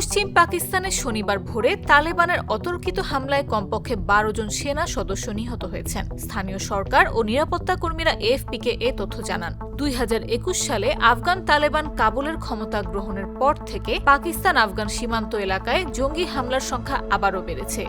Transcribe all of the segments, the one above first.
পশ্চিম পাকিস্তানে শনিবার ভোরে তালেবানের অতর্কিত হামলায় কমপক্ষে বারো জন সেনা সদস্য নিহত হয়েছেন। স্থানীয় সরকার ও নিরাপত্তা কর্মীরা এএফপিকে এ তথ্য জানান। দুই হাজার একুশ সালে আফগান তালেবান কাবুলের ক্ষমতা গ্রহণের পর থেকে পাকিস্তান আফগান সীমান্ত এলাকায় জঙ্গি হামলার সংখ্যা আবারও বেড়েছে।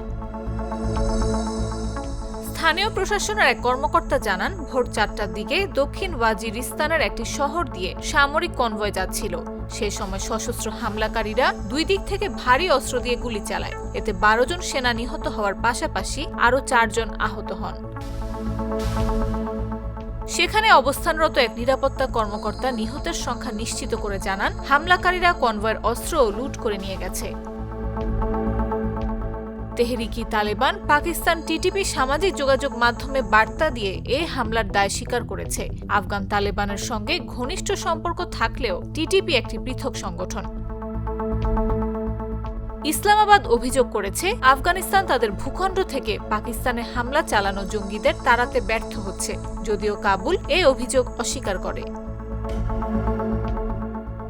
স্থানীয় প্রশাসনের এক কর্মকর্তা জানান, ভোর চারটার দিকে দক্ষিণ ওয়াজিরিস্তানের একটি শহর দিয়ে সামরিক কনভয় যাচ্ছিল। সে সময় সশস্ত্র হামলাকারীরা দুই দিক থেকে ভারী অস্ত্র দিয়ে গুলি চালায়। এতে বারো জন সেনা নিহত হওয়ার পাশাপাশি আরও চারজন আহত হন। সেখানে অবস্থানরত এক নিরাপত্তা কর্মকর্তা নিহতের সংখ্যা নিশ্চিত করে জানান, হামলাকারীরা কনভয়ের অস্ত্র লুট করে নিয়ে গেছে। তেহরিকি তালেবান পাকিস্তান টিটিপি সামাজিক যোগাযোগ মাধ্যমে বার্তা দিয়ে এ হামলার দায় স্বীকার করেছে। আফগান তালেবানের সঙ্গে ঘনিষ্ঠ সম্পর্ক থাকলেও টিটিপি একটি পৃথক সংগঠন। ইসলামাবাদ অভিযোগ করেছে, আফগানিস্তান তাদের ভূখণ্ড থেকে পাকিস্তানে হামলা চালানো জঙ্গিদের তাড়াতে ব্যর্থ হচ্ছে, যদিও কাবুল এ অভিযোগ অস্বীকার করে।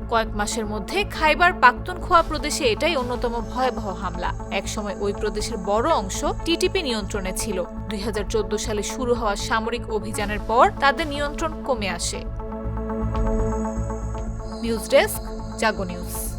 কয়েক মাসের মধ্যে খাইবার পাখতুনখোয়া প্রদেশে এটাই অন্যতম ভয়াবহ হামলা। একসময় ওই প্রদেশের বড় অংশ টিটিপি নিয়ন্ত্রণে ছিল। দুই হাজার চোদ্দ সালে শুরু হওয়া সামরিক অভিযানের পর তাদের নিয়ন্ত্রণ কমে আসে। News desk, Jago news.